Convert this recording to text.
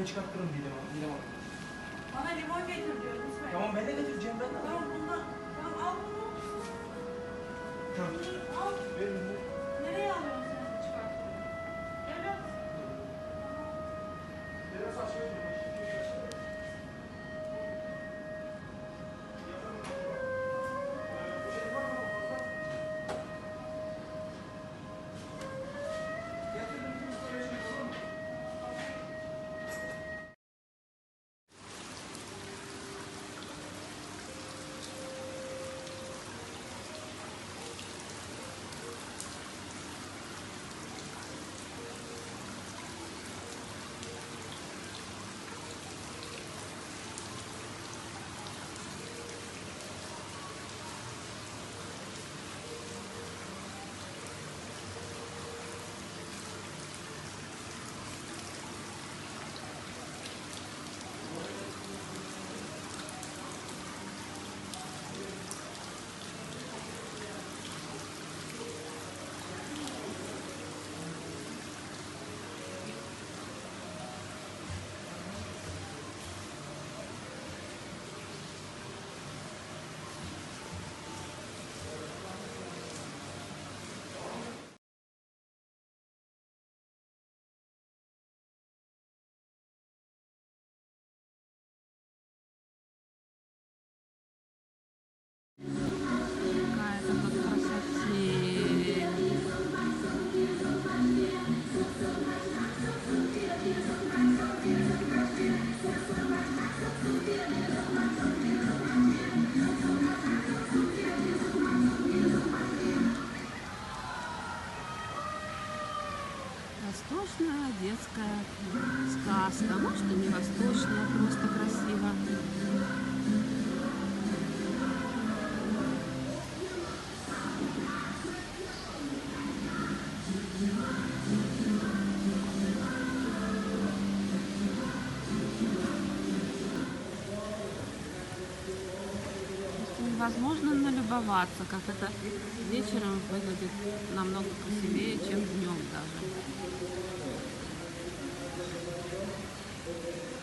Ben çıkarttırırım Didem Hanım. Bana limon getir diyor İsmail. Tamam ben de getireceğim ben de. Tamam детская сказка. Может и не восточная, просто красиво. Невозможно налюбоваться, как это вечером выглядит намного красивее, чем днем даже. Thank you.